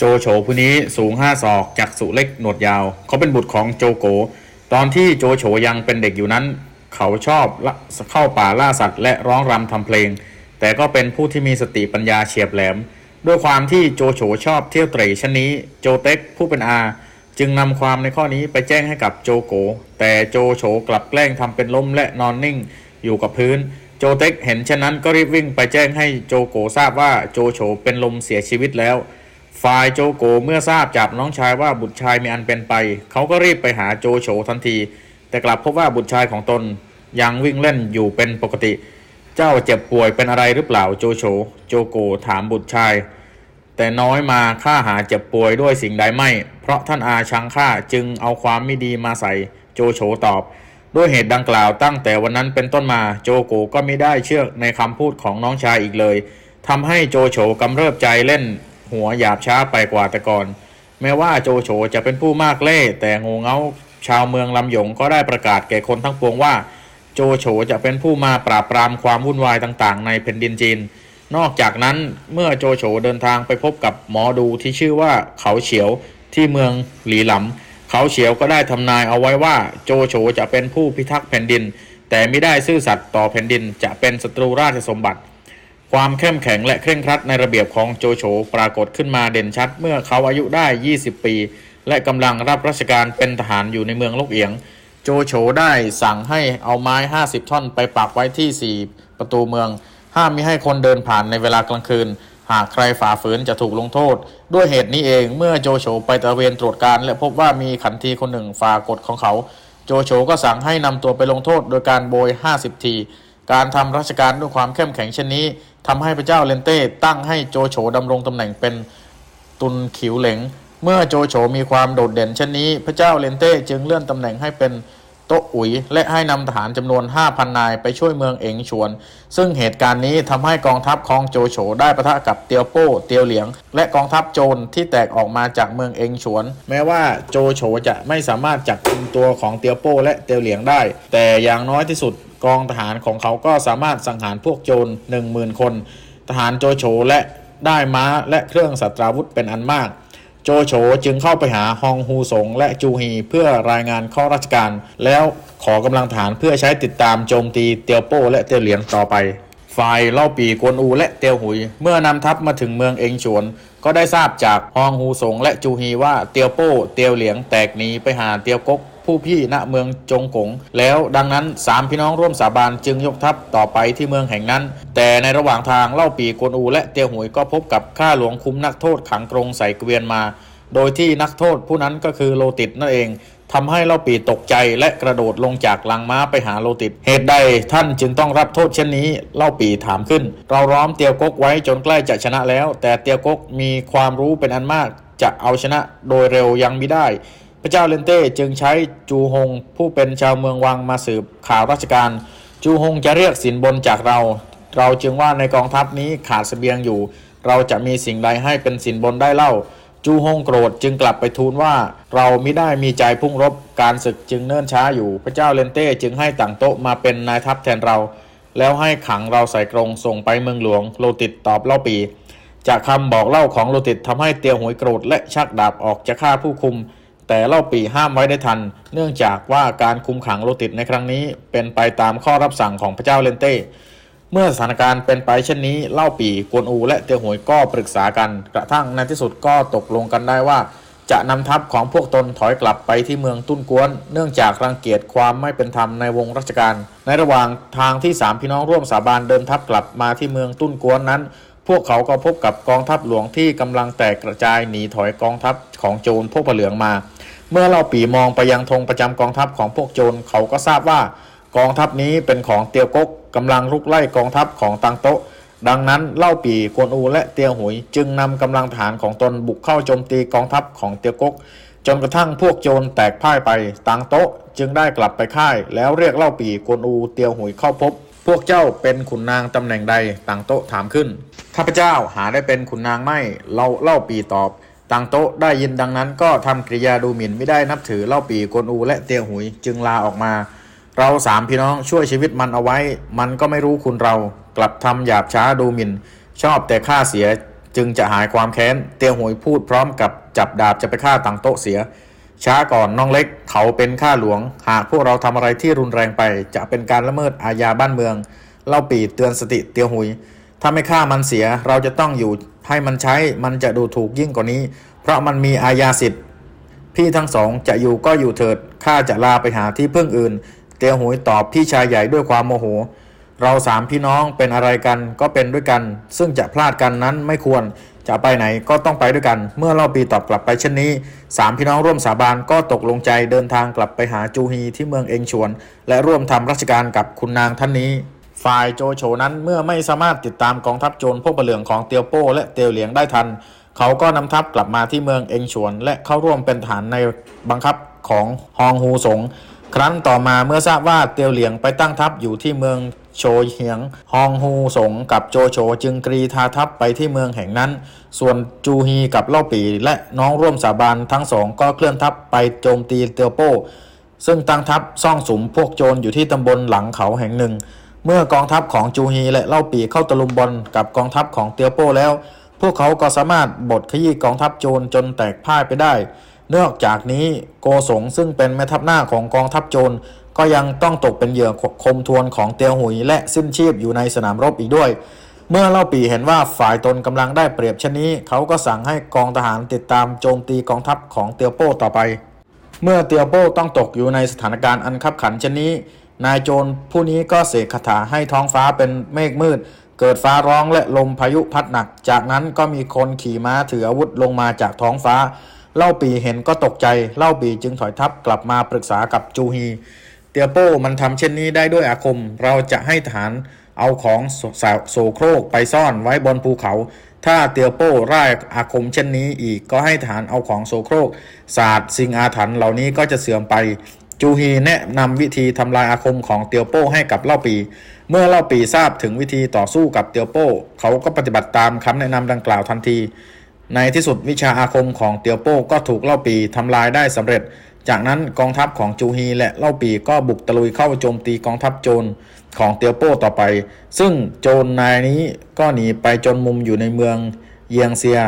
โจโฉผู้นี้สูงห้าศอกจักษุเล็กหนวดยาว เขาเป็นบุตรของโจโก ตอนที่โจโฉยังเป็นเด็กอยู่นั้น เขาชอบเข้าป่าล่าสัตว์ และร้องรำทำเพลง แต่ก็เป็นผู้ที่มีสติปัญญาเฉียบแหลม ด้วยความที่โจโฉชอบเที่ยวเตร่ชนนี้โจเต็กผู้เป็นอา จึงนำความในข้อนี้ไปแจ้งให้กับโจโก แต่โจโฉกลับแกล้งทำเป็นล้มและนอนนิ่งอยู่กับพื้นโจเต็กเห็นเช่นนั้นก็รีบวิ่งไปแจ้งให้โจโกทราบว่าโจโฉเป็นลมเสียชีวิตแล้ว ฝ่ายโจโกเมื่อทราบจากน้องชายว่าบุตรชายมีอันเป็นไป เขาก็รีบไปหาโจโฉทันที แต่กลับพบว่าบุตรชายของตนยังวิ่งเล่นอยู่เป็นปกติ เจ้าเจ็บป่วยเป็นอะไรหรือเปล่าโจโฉโจโกถามบุตรชาย แต่น้อยมาข้าหาเจ็บป่วยด้วยสิ่งใดไม่ เพราะท่านอาชังข้าจึงเอาความไม่ดีมาใส่โจโฉตอบด้วยเหตุดังกล่าวตั้งแต่วันนั้นเป็นต้นมาโจโกก็ไม่ได้เชื่อในคำพูดของน้องชายอีกเลยทำให้โจโฉกำเริบใจเล่น หัวหยาบช้าไปกว่าแต่ก่อน แม้ว่าโจโฉจะเป็นผู้มากเล่ แต่งูเงาชาวเมืองลำหยงก็ได้ประกาศแก่คนทั้งปวงว่า โจโฉจะเป็นผู้มาปราบปรามความวุ่นวายต่างๆ ในแผ่นดินจีน นอกจากนั้นเมื่อโจโฉเดินทางไปพบกับหมอดูที่ชื่อว่าเขาเฉียวที่เมืองหลีหลำเขาเฉียวก็ได้ทำนายเอาไว้ว่าโจโฉจะเป็นผู้พิทักษ์แผ่นดิน แต่ไม่ได้ซื่อสัตย์ต่อแผ่นดินจะเป็นศัตรูราชสมบัติ ความเข้มแข็งและเคร่งครัดในระเบียบของโจโฉปรากฏขึ้นมาเด่นชัด เมื่อเขาอายุได้ 20 ปี และกำลังรับราชการเป็นทหารอยู่ในเมืองลกเอียง โจโฉได้สั่งให้เอาไม้ 50 ท่อนไปปักไว้ที่ 4 ประตูเมือง ห้ามมิให้คนเดินผ่านในเวลากลางคืน หากใครฝ่าฝืนจะถูกลงโทษ ด้วยเหตุนี้เองเมื่อโจโฉไปตระเวนตรวจการและพบว่ามีขันทีคนหนึ่งฝ่ากฎของเขา โจโฉก็สั่งให้นำตัวไปลงโทษโดยการโบย 50 ที การทำราชการด้วยความเข้มแข็งเช่นนี้ทำให้พระเจ้าเลนเต้ตั้งให้โจโฉดำรงตำแหน่งเป็นตุนขิวเหลง เมื่อโจโฉมีความโดดเด่นเช่นนี้ พระเจ้าเลนเต้จึงเลื่อนตำแหน่งให้เป็นโตะอุ๋ย และให้นำทหารจำนวน 5,000 นายไปช่วยเมืองเอ๋งฉวน ซึ่งเหตุการณ์นี้ทำให้กองทัพของโจโฉได้ปะทะกับเตียวโป้เตียวเหลียง และกองทัพโจรที่แตกออกมาจากเมืองเอ๋งฉวน แม้ว่าโจโฉจะไม่สามารถจับกุมตัวของเตียวโป้และเตียวเหลียงได้ แต่อย่างน้อยที่สุด กองทหารของเขาก็สามารถสังหารพวกโจร10,000คน ทหารโจโฉและได้ม้าและเครื่องสัตราวุธเป็นอันมาก โจโฉจึงเข้าไปหาฮองฮูสงและจูฮีเพื่อรายงานข้อราชการ แล้วขอกำลังฐานเพื่อใช้ติดตามโจมตีเตียวโป้และเตียวเหลียงต่อไปฝ่ายเล่าปีกวนอูและเตียวหุย เมื่อนำทัพมาถึงเมืองเองฉวน ก็ได้ทราบจากฮองฮูสงและจูฮีว่าเตียวโป้เตียวเหลียงแตกหนีไปหาเตียวกก ผู้พี่ณเมืองจงกง แล้วดังนั้นสามพี่น้องร่วมสาบานจึงยกทัพต่อไปที่เมืองแห่งนั้น แต่ในระหว่างทางเล่าปีกวนอูและเตียวหุยก็พบกับข้าหลวงคุ้มนักโทษขังกรงใส่เกวียนมา โดยที่นักโทษผู้นั้นก็คือโลติดนั่นเองทำให้เล่าปีตกใจและกระโดดลงจากหลังม้าไปหาโลติด เหตุใดท่านจึงต้องรับโทษเช่นนี้ เล่าปีถามขึ้น เราล้อมเตียวกกไว้จนใกล้จะชนะแล้ว แต่เตียวกกมีความรู้เป็นอันมาก จะเอาชนะโดยเร็วยังไม่ได้ พระเจ้าเลนเต้จึงใช้จูฮงผู้เป็นชาวเมืองวังมาสืบข่าวราชการ จูฮงจะเรียกสินบนจากเรา เราจึงว่าในกองทัพนี้ขาดเสบียงอยู่ เราจะมีสิ่งใดให้เป็นสินบนได้เล่า จูฮงโกรธจึงกลับไปทูลว่าเราไม่ได้มีใจพุ่งรบการศึกจึงเนิ่นช้าอยู่ พระเจ้าเลนเต้จึงให้ต่างโต๊ะมาเป็นนายทัพแทนเรา แล้วให้ขังเราใส่กรงส่งไปเมืองหลวงโลติดตอบเล่าปี จากคำบอกเล่าของโลติดทำให้เตียวหวยโกรธและชักดาบออกจะฆ่าผู้คุม แต่เล่าปีห้ามไว้ได้ทัน เนื่องจากว่าการคุมขังโลติดในครั้งนี้ เป็นไปตามข้อรับสั่งของพระเจ้าเลนเต้เมื่อสถานการณ์เป็นไปเช่นนี้ เล่าปีกวนอูและเตียวหวยก็ปรึกษากัน กระทั่งในที่สุดก็ตกลงกันได้ว่า จะนำทัพของพวกตนถอยกลับไปที่เมืองตุ้นกวน เนื่องจากรังเกียจความไม่เป็นธรรมในวงราชการ ในระหว่างทางที่สามพี่น้องร่วมสาบานเดินทัพกลับมาที่เมืองตุ้นกวนนั้น พวกเขาก็พบกับกองทัพหลวงที่กำลังแตกกระจายหนีถอยกองทัพของโจรพวกผเหลืองมา เมื่อเล่าปีมองไปยังธงประจำกองทัพของพวกโจรเขาก็ทราบว่ากองทัพนี้เป็นของเตียวกกกำลังลุกไล่กองทัพของตังโตะดังนั้นเล่าปีกวนอูและเตียวหุย จึงนำกำลังฐานของตนบุกเข้าโจมตีกองทัพของเตียวกก จนกระทั่งพวกโจรแตกพ่ายไปตังโตะจึงได้กลับไปค่าย แล้วเรียกเล่าปีกวนอูเตียวหุยเข้าพบ พวกเจ้าเป็นขุนนางตำแหน่งใดตังโตะถามขึ้นข้าพเจ้าหาได้เป็นขุนนางไม่เราเล่าปีตอบ ตังโต๊ะได้ยินดังนั้นก็ทำกริยาดูหมิ่นไม่ได้นับถือเล่าปีกนอูและเตียวหุยจึงลาออกมา เราสามพี่น้องช่วยชีวิตมันเอาไว้ มันก็ไม่รู้คุณเรากลับทำหยาบช้าดูหมิ่น ชอบแต่ฆ่าเสียจึงจะหายความแค้น เตียวหวยพูดพร้อมกับจับดาบจะไปฆ่าตังโต๊ะเสีย ช้าก่อนน้องเล็กเขาเป็นข้าหลวง หากพวกเราทำอะไรที่รุนแรงไป จะเป็นการละเมิดอาญาบ้านเมือง เล่าปีเตือนสติเตียวหุย ถ้าไม่ฆ่ามันเสียเราจะต้องอยู่ให้มันใช้มันจะดูถูกยิ่งกว่านี้ เพราะมันมีอาญาสิทธิ์ พี่ทั้งสองจะอยู่ก็อยู่เถิดข้าจะลาไปหาที่พึ่งอื่น เตียวหุยตอบพี่ชายใหญ่ด้วยความโมโห เราสามพี่น้องเป็นอะไรกันก็เป็นด้วยกัน ซึ่งจะพลาดกันนั้นไม่ควรจะไปไหนก็ต้องไปด้วยกัน เมื่อเล่าปีตอบกลับไปเช่นนี้สามพี่น้องร่วมสาบานก็ตกลงใจเดินทางกลับไปหาจูฮีที่เมืองเองชวน และร่วมทำราชการกับคุณนางท่านนี้ ฝ่ายโจโฉนั้นเมื่อไม่สามารถติดตามกองทัพโจรพวกปเหลืองของเตียวโป้และเตียวเหลียงได้ทัน เขาก็นำทัพกลับมาที่เมืองเองชวน และเข้าร่วมเป็นฐานในบังคับของฮองฮูสง ครั้นต่อมาเมื่อทราบว่าเตียวเหลียงไปตั้งทัพอยู่ที่เมืองโชยเฮียง ฮองฮูสงกับโจโฉจึงกรีธาทัพไปที่เมืองแห่งนั้น ส่วนจูฮีกับเล่าปีและน้องร่วมสาบานทั้งสองก็เคลื่อนทัพไปโจมตีเตียวโป้ ซึ่งตั้งทัพซ่องสุมพวกโจรอยู่ที่ตำบลหลังเขาแห่งหนึ่ง เมื่อกองทัพของจูฮีและเล่าปีเข้าตะลุมบอลกับกองทัพของเตียวโป้แล้ว พวกเขาก็สามารถบดขยี้กองทัพโจรจนแตกพ่ายไปได้ นอกจากนี้โกสงซึ่งเป็นแม่ทัพหน้าของกองทัพโจรก็ยังต้องตกเป็นเหยื่อคมทวนของเตียวหุยและสิ้นชีพอยู่ในสนามรบอีกด้วย เมื่อเล่าปีเห็นว่าฝ่ายตนกำลังได้เปรียบเช่นนี้ เขาก็สั่งให้กองทหารติดตามโจมตีกองทัพของเตียวโป้ต่อไป เมื่อเตียวโป้ต้องตกอยู่ในสถานการณ์อันคับขันเช่นนี้ นายโจรผู้นี้ก็เสกคาถาให้ท้องฟ้าเป็นเมฆมืด เกิดฟ้าร้องและลมพายุพัดหนัก จากนั้นก็มีคนขี่ม้าถืออาวุธลงมาจากท้องฟ้า เล่าปีเห็นก็ตกใจ เล่าปีจึงถอยทัพกลับมาปรึกษากับจูฮี เตียโป้มันทำเช่นนี้ได้ด้วยอาคม เราจะให้ทหารเอาของโสโสโครกไปซ่อนไว้บนภูเขา ถ้าเตียโป้ร่ายอาคมเช่นนี้อีกก็ให้ทหารเอาของโสโครกศาสตร์สิ่งอาถรรพ์เหล่านี้ก็จะเสื่อมไป จูฮีแนะนำวิธีทำลายอาคมของเตียวโป้ให้กับเล่าปี เมื่อเล่าปีทราบถึงวิธีต่อสู้กับเตียวโป้ เขาก็ปฏิบัติตามคำแนะนำดังกล่าวทันที ในที่สุดวิชาอาคมของเตียวโป้ก็ถูกเล่าปีทำลายได้สำเร็จ จากนั้นกองทัพของจูฮีและเล่าปีก็บุกตะลุยเข้าโจมตีกองทัพโจรของเตียวโป้ต่อไป ซึ่งโจรนายนี้ก็หนีไปจนมุมอยู่ในเมืองเยียงเซีย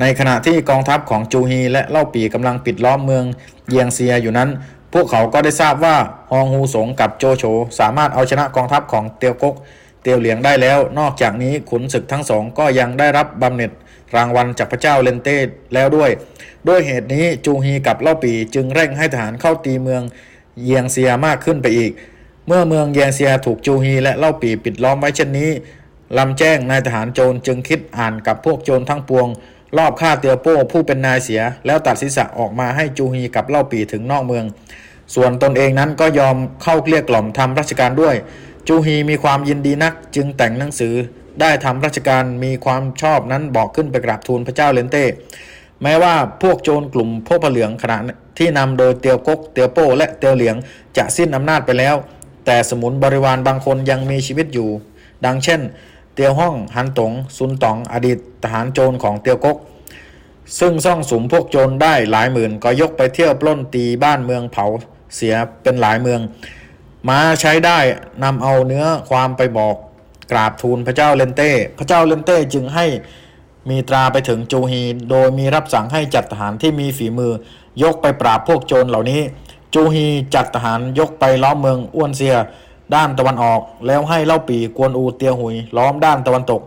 ในขณะที่กองทัพของจูฮีและเล่าปีกำลังปิดล้อมเมืองเยียงเซียอยู่นั้น พวกเขาก็ได้ทราบว่าฮองฮูสงกับโจโฉสามารถเอาชนะกองทัพของเตียวกก เตียวเหลียงได้แล้ว นอกจากนี้ขุนศึกทั้งสองก็ยังได้รับบำเหน็จรางวัลจากพระเจ้าเลนเต้แล้วด้วย ด้วยเหตุนี้จูฮีกับเล่าปีจึงเร่งให้ทหารเข้าตีเมืองเยียงเซียมากขึ้นไปอีก เมื่อเมืองเยียงเซียถูกจูฮีและเล่าปีปิดล้อมไว้เช่นนี้ลำแจ้งนายทหารโจรจึงคิดอ่านกับพวกโจรทั้งปวง รอบฆ่าเตียวโป้ผู้เป็นนายเสีย แล้วตัดศีรษะออกมาให้จูฮีกับเล่าปีถึงนอกเมือง ส่วนตนเองนั้นก็ยอมเข้าเกลี้ยกล่อมทำราชการด้วย จูฮีมีความยินดีนักจึงแต่งหนังสือ ได้ทำราชการมีความชอบนั้นบอกขึ้นไปกราบทูลพระเจ้าเลนเต้แม้ว่าพวกโจรกลุ่มพวกผาเหลืองขณะที่นำโดยเตียวกก เตียวโป้และเตียวเหลียงจะสิ้นอำนาจไปแล้ว แต่สมุนบริวารบางคนยังมีชีวิตอยู่ ดังเช่น ตียวห้องฮันตงซุนตองอดีตทหารโจรของเตียวกก ซึ่งซ่องสุมพวกโจรได้หลายหมื่นก็ยกไปเที่ยวปล้นตีบ้านเมืองเผาเสียเป็นหลายเมืองม้าใช้ได้นำเอาเนื้อความไปบอกกราบทูลพระเจ้าเลนเต้ พระเจ้าเลนเต้จึงให้มีตราไปถึงจูฮี โดยมีรับสั่งให้จัดทหารที่มีฝีมือยกไปปราบพวกโจรเหล่านี้ จูฮีจัดทหารยกไปล้อมเมืองอ้วนเซีย ด้านตะวันออก แล้วให้เล่าปีกวนอูเตียวหุย ล้อมด้านตะวันตก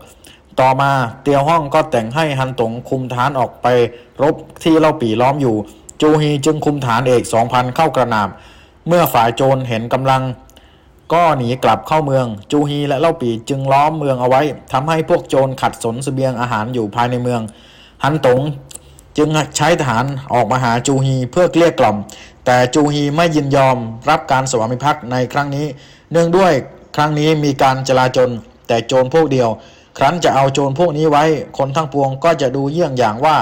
ต่อมาเตียวห้องก็แต่งให้ฮันตงคุมฐานออกไป รบที่เล่าปีล้อมอยู่ จูฮีจึงคุมฐานเอกสองพันเข้ากระนาบเมื่อฝ่ายโจรเห็นกำลัง ก็หนีกลับเข้าเมือง จูฮีและเล่าปีจึงล้อมเมืองเอาไว้ทำให้พวกโจรขัดสนเสบียงอาหารอยู่ภายในเมือง ฮันตงจึงใช้ทหารออกมาหาจูฮีเพื่อเกลี้ยกล่อม แต่จูฮีไม่ยินยอมรับการสวามิภักดิ์ในครั้งนี้ เนื่องด้วยครั้งนี้มีการจลาจลแต่โจรพวกเดียว ครั้นจะเอาโจรพวกนี้ไว้ คนทั้งปวงก็จะดูเยี่ยงอย่างว่า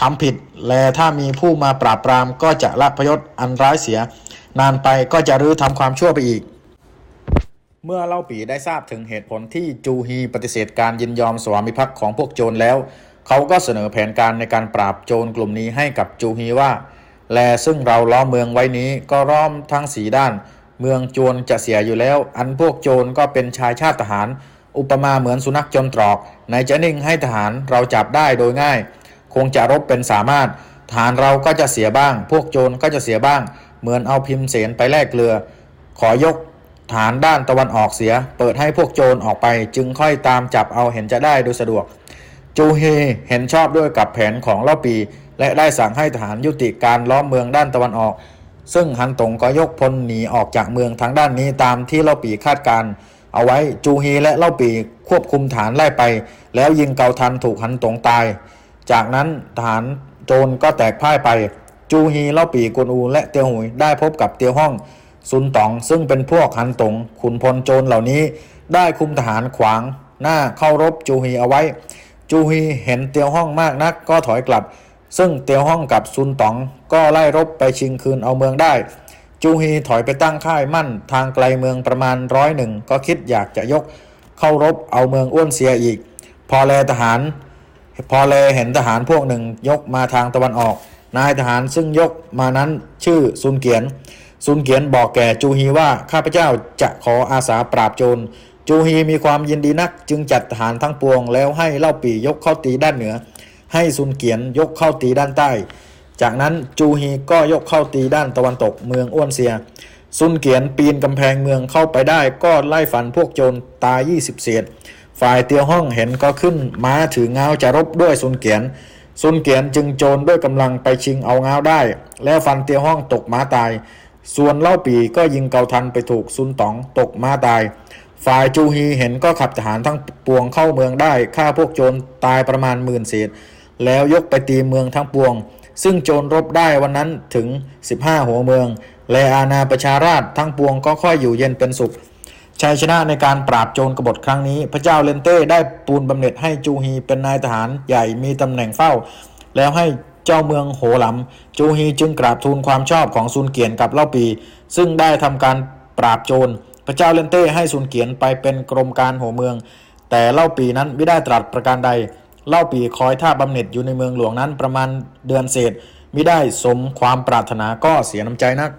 ทำผิด และถ้ามีผู้มาปราบปรามก็จะละพยศอันร้ายเสีย นานไปก็จะรื้อทำความชั่วไปอีก เมื่อเล่าปีได้ทราบถึงเหตุผลที่จูฮีปฏิเสธการยินยอมสวามิภักดิ์ของพวกโจรแล้ว เขาก็เสนอแผนการในการปราบโจรกลุ่มนี้ให้กับจูฮีว่า แลซึ่งเราล้อมเมืองไว้นี้ก็ล้อมทั้งสีด้าน เมืองโจรจะเสียอยู่แล้ว อันพวกโจรก็เป็นชายชาติทหาร อุปมาเหมือนสุนัขจนตรอกไหนจะนิ่งให้ทหารเราจับได้โดยง่าย คงจะรบเป็นสามารถ ทหารเราก็จะเสียบ้าง พวกโจรก็จะเสียบ้าง เหมือนเอาพิมพ์เสนไปแลกเกลือ ขอยกฐานด้านตะวันออกเสีย เปิดให้พวกโจรออกไป จึงค่อยตามจับเอาเห็นจะได้โดยสะดวก จูเฮเห็นชอบด้วยกับแผนของเล่าปี และได้สั่งให้ทหารยุติการล้อมเมืองด้านตะวันออก ซึ่งฮันตงก็ยกพลหนีออกจากเมืองทางด้านนี้ตามที่เล่าปีคาดการ์เอาไว้จูเฮและเล่าปีควบคุมฐานไล่ไป แล้วยิงเกาทันถูกฮันตงตาย จากนั้นทหารโจรก็แตกพ่ายไป จูฮีเล่าปีกวนอูและเตียวหุยได้พบกับเตียวห้อง ซุนตองซึ่งเป็นพวกฮันตงขุนพลโจรเหล่านี้ ได้คุมทหารขวางหน้าเข้ารบจูฮีเอาไว้ จูฮีเห็นเตียวห้องมากนักก็ถอยกลับ ซึ่งเตียวห้องกับซุนตองก็ไล่รบไปชิงคืนเอาเมืองได้ จูฮีถอยไปตั้งค่ายมั่นทางไกลเมืองประมาณร้อยหนึ่งก็คิดอยากจะยกเข้ารบเอาเมืองอ้วนเสียอีก พอแลทหาร พอแลเห็นทหารพวกหนึ่งยกมาทางตะวันออก นายทหารซึ่งยกมานั้นชื่อซุนเกียนซุนเกียนบอกแก่จูฮีว่าข้าพเจ้าจะขออาสาปราบโจรจูฮีมีความยินดีนักจึงจัดทหารทั้งปวงแล้วให้เล่าปียกเข้าตีด้านเหนือ ให้ซุนเกียนยกเข้าตีด้านใต้ จากนั้นจูฮีก็ยกเข้าตีด้านตะวันตกเมืองอ้วนเซีย ซุนเกียนปีนกำแพงเมืองเข้าไปได้ก็ไล่ฟันพวกโจรตาย 20 เศษ ฝ่ายเตียวห้องเห็นก็ขึ้นม้าถือเงาจะรบด้วยซุนเกียนซุนเกียนจึงโจรด้วยกำลังไปชิงเอาเงาได้ แล้วฟันเตียวห้องตกม้าตาย ส่วนเล่าปีก็ยิงเกาทันไปถูกซุนตองตกม้าตาย ฝ่ายจูฮีเห็นก็ขับทหารทั้งปวงเข้าเมืองได้ฆ่าพวกโจรตายประมาณหมื่นเศษ แล้วยกไปตีเมืองทั้งปวง ซึ่งโจรรบได้วันนั้นถึง 15 หัวเมือง และอาณาประชาราชทั้งปวงก็ค่อยอยู่เย็นเป็นสุขชัยชนะในการปราบโจรกบฏครั้งนี้ พระเจ้าเลนเต้ได้ปูนบำเหน็จให้จูฮีเป็นนายทหารใหญ่มีตำแหน่งเฝ้า แล้วให้เจ้าเมืองโหหลำจูฮีจึงกราบทูลความชอบของซุนเกียนกับเล่าปี ซึ่งได้ทำการปราบโจรพระเจ้าเลนเต้ให้ซุนเกียนไปเป็นกรมการหัวเมือง แต่เล่าปีนั้นไม่ได้ตรัสประการใด เล่าปีคอยท่าบำเหน็จอยู่ในเมืองหลวงนั้นประมาณเดือนเศษมิได้สมความปรารถนาก็เสียน้ำใจนัก